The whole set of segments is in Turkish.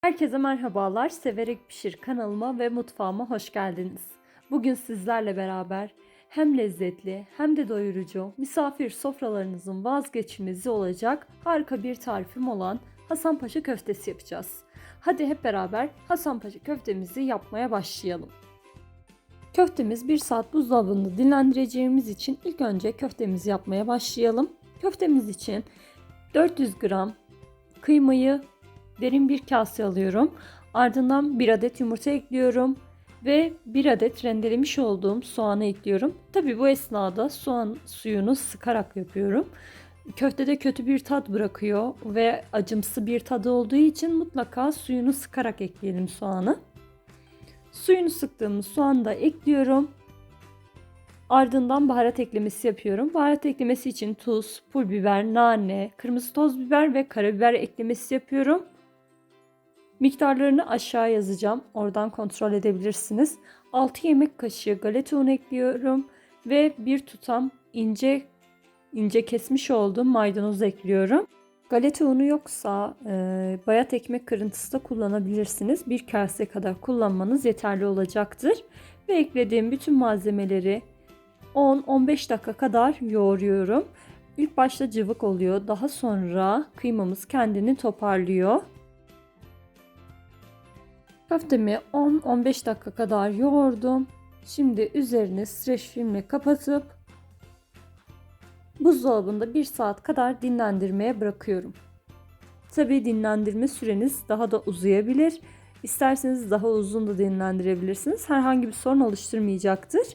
Herkese merhabalar. Severek Pişir kanalıma ve mutfağıma hoş geldiniz. Bugün sizlerle beraber hem lezzetli hem de doyurucu misafir sofralarınızın vazgeçilmezi olacak harika bir tarifim olan Hasanpaşa köftesi yapacağız. Hadi hep beraber Hasanpaşa köftemizi yapmaya başlayalım. Köftemiz 1 saat buzdolabında dinlendireceğimiz için ilk önce köftemizi yapmaya başlayalım. Köftemiz için 400 gram kıymayı derin bir kase alıyorum. Ardından bir adet yumurta ekliyorum ve bir adet rendelemiş olduğum soğanı ekliyorum. Tabi bu esnada soğan suyunu sıkarak yapıyorum. Köftede kötü bir tat bırakıyor ve acımsı bir tadı olduğu için mutlaka suyunu sıkarak ekleyelim soğanı. Suyunu sıktığımız soğanı da ekliyorum. Ardından baharat eklemesi yapıyorum. Baharat eklemesi için tuz, pul biber, nane, kırmızı toz biber ve karabiber eklemesi yapıyorum. Miktarlarını aşağı yazacağım. Oradan kontrol edebilirsiniz. 6 yemek kaşığı galeta unu ekliyorum ve bir tutam ince ince kesmiş olduğum maydanoz ekliyorum. Galeta unu yoksa e, bayat ekmek kırıntısı da kullanabilirsiniz. Bir kase kadar kullanmanız yeterli olacaktır. Ve eklediğim bütün malzemeleri 10-15 dakika kadar yoğuruyorum. İlk başta cıvık oluyor. Daha sonra kıymamız kendini toparlıyor. Köftemi 10-15 dakika kadar yoğurdum. Şimdi üzerini streç filmle kapatıp buzdolabında 1 saat kadar dinlendirmeye bırakıyorum. Tabi dinlendirme süreniz daha da uzayabilir. İsterseniz daha uzun da dinlendirebilirsiniz. Herhangi bir sorun oluşturmayacaktır.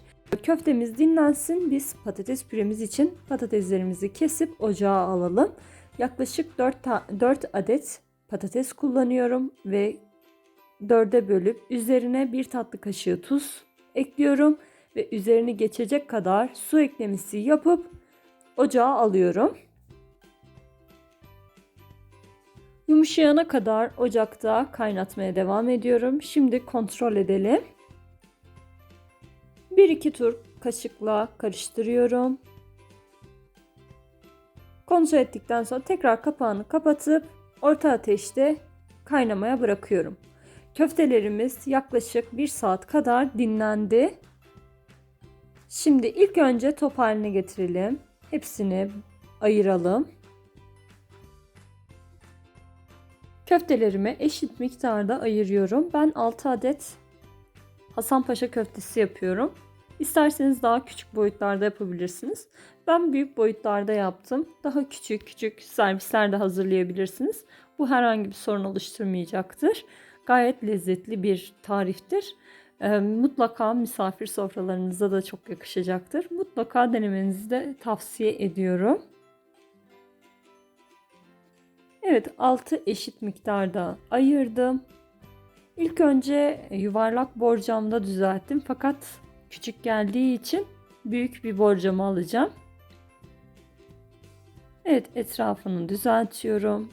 Köftemiz dinlensin. Biz patates püremiz için patateslerimizi kesip ocağa alalım. Yaklaşık 4, 4 adet patates kullanıyorum ve 4'e bölüp üzerine bir tatlı kaşığı tuz ekliyorum ve üzerini geçecek kadar su eklemesi yapıp ocağa alıyorum. Yumuşayana kadar ocakta kaynatmaya devam ediyorum. Şimdi kontrol edelim. 1-2 tur kaşıkla karıştırıyorum. Kontrol ettikten sonra tekrar kapağını kapatıp orta ateşte kaynamaya bırakıyorum. Köftelerimiz yaklaşık 1 saat kadar dinlendi. Şimdi ilk önce top haline getirelim. Hepsini ayıralım. Köftelerimi eşit miktarda ayırıyorum. Ben 6 adet Hasanpaşa köftesi yapıyorum. İsterseniz daha küçük boyutlarda yapabilirsiniz. Ben büyük boyutlarda yaptım. Daha küçük küçük servisler de hazırlayabilirsiniz. Bu herhangi bir sorun oluşturmayacaktır. Gayet lezzetli bir tariftir. E, mutlaka misafir sofralarınıza da çok yakışacaktır. Mutlaka denemenizi de tavsiye ediyorum. Evet 6 eşit miktarda ayırdım. İlk önce yuvarlak borcamda düzelttim fakat küçük geldiği için büyük bir borcamı alacağım. Evet etrafını düzeltiyorum.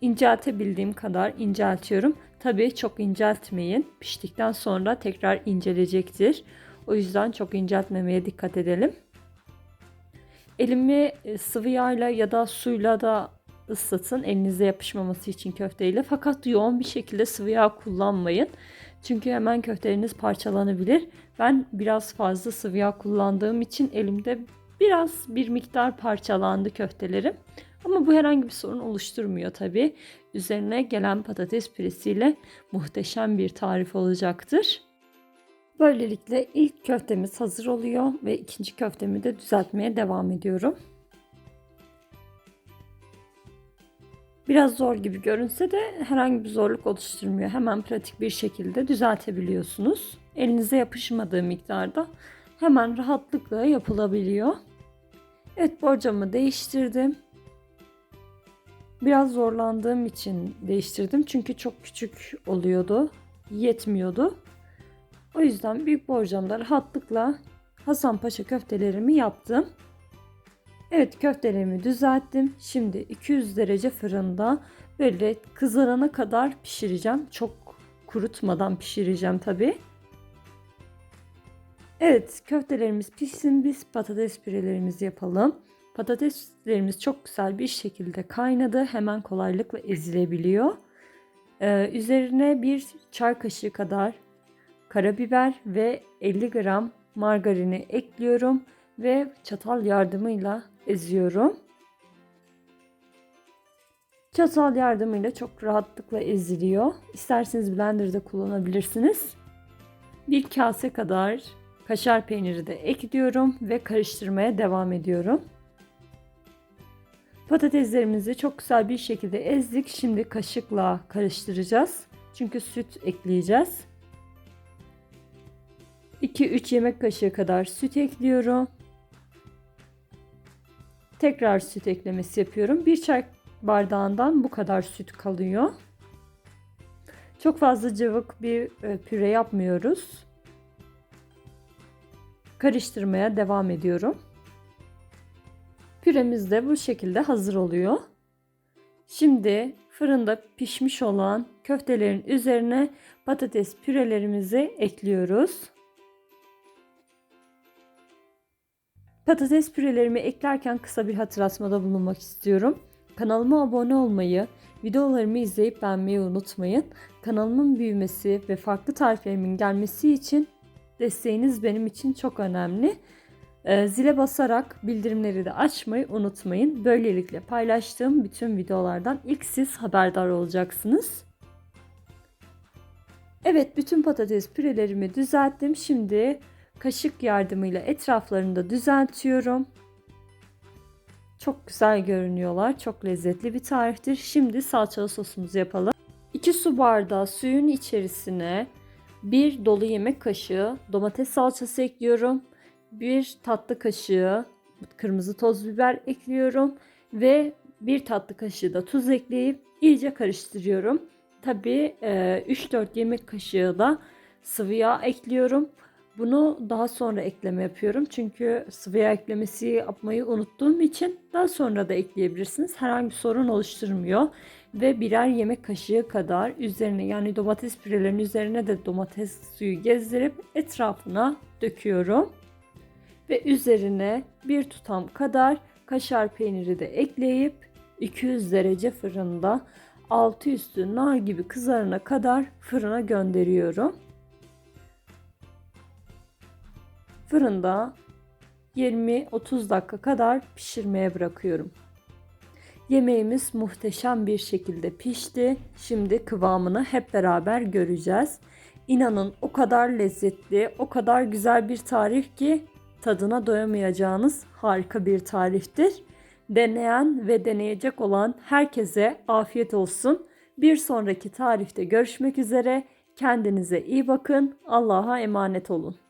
İnceltebildiğim kadar inceltiyorum. Tabii çok inceltmeyin. Piştikten sonra tekrar incelecektir. O yüzden çok inceltmemeye dikkat edelim. Elimi e, sıvı yağla ya da suyla da ıslatın elinize yapışmaması için köfteyle. Fakat yoğun bir şekilde sıvı yağ kullanmayın. Çünkü hemen köfteleriniz parçalanabilir. Ben biraz fazla sıvı yağ kullandığım için elimde biraz bir miktar parçalandı köftelerim. Ama bu herhangi bir sorun oluşturmuyor tabi. Üzerine gelen patates püresiyle muhteşem bir tarif olacaktır. Böylelikle ilk köftemiz hazır oluyor ve ikinci köftemi de düzeltmeye devam ediyorum. Biraz zor gibi görünse de herhangi bir zorluk oluşturmuyor. Hemen pratik bir şekilde düzeltebiliyorsunuz. Elinize yapışmadığı miktarda hemen rahatlıkla yapılabiliyor. Evet borcamı değiştirdim. Biraz zorlandığım için değiştirdim. Çünkü çok küçük oluyordu. Yetmiyordu. O yüzden büyük borcamda rahatlıkla Hasan Paşa köftelerimi yaptım. Evet köftelerimi düzelttim. Şimdi 200 derece fırında böyle kızarana kadar pişireceğim. Çok kurutmadan pişireceğim tabi. Evet köftelerimiz pişsin biz patates pürelerimizi yapalım. Patateslerimiz çok güzel bir şekilde kaynadı. Hemen kolaylıkla ezilebiliyor. Ee, üzerine bir çay kaşığı kadar karabiber ve 50 gram margarini ekliyorum ve çatal yardımıyla eziyorum. Çatal yardımıyla çok rahatlıkla eziliyor. İsterseniz blenderda kullanabilirsiniz. Bir kase kadar kaşar peyniri de ekliyorum ve karıştırmaya devam ediyorum. Patateslerimizi çok güzel bir şekilde ezdik. Şimdi kaşıkla karıştıracağız. Çünkü süt ekleyeceğiz. 2-3 yemek kaşığı kadar süt ekliyorum. Tekrar süt eklemesi yapıyorum. Bir çay bardağından bu kadar süt kalıyor. Çok fazla cıvık bir e, püre yapmıyoruz. Karıştırmaya devam ediyorum. Püremiz de bu şekilde hazır oluyor. Şimdi fırında pişmiş olan köftelerin üzerine patates pürelerimizi ekliyoruz. Patates pürelerimi eklerken kısa bir hatırlatmada bulunmak istiyorum. Kanalıma abone olmayı, videolarımı izleyip beğenmeyi unutmayın. Kanalımın büyümesi ve farklı tariflerimin gelmesi için desteğiniz benim için çok önemli. Ee, zile basarak bildirimleri de açmayı unutmayın. Böylelikle paylaştığım bütün videolardan ilk siz haberdar olacaksınız. Evet bütün patates pürelerimi düzelttim. Şimdi kaşık yardımıyla etraflarını da düzeltiyorum. Çok güzel görünüyorlar. Çok lezzetli bir tariftir. Şimdi salçalı sosumuzu yapalım. 2 su bardağı suyun içerisine 1 dolu yemek kaşığı domates salçası ekliyorum. 1 tatlı kaşığı kırmızı toz biber ekliyorum ve 1 tatlı kaşığı da tuz ekleyip iyice karıştırıyorum. Tabii 3-4 yemek kaşığı da sıvı yağ ekliyorum. Bunu daha sonra ekleme yapıyorum. Çünkü sıvı yağ eklemesi yapmayı unuttuğum için daha sonra da ekleyebilirsiniz. Herhangi bir sorun oluşturmuyor. Ve birer yemek kaşığı kadar üzerine yani domates pürelerinin üzerine de domates suyu gezdirip etrafına döküyorum. Ve üzerine bir tutam kadar kaşar peyniri de ekleyip 200 derece fırında altı üstü nar gibi kızarana kadar fırına gönderiyorum. Fırında 20-30 dakika kadar pişirmeye bırakıyorum. Yemeğimiz muhteşem bir şekilde pişti. Şimdi kıvamını hep beraber göreceğiz. İnanın o kadar lezzetli, o kadar güzel bir tarif ki tadına doyamayacağınız harika bir tariftir. Deneyen ve deneyecek olan herkese afiyet olsun. Bir sonraki tarifte görüşmek üzere. Kendinize iyi bakın. Allah'a emanet olun.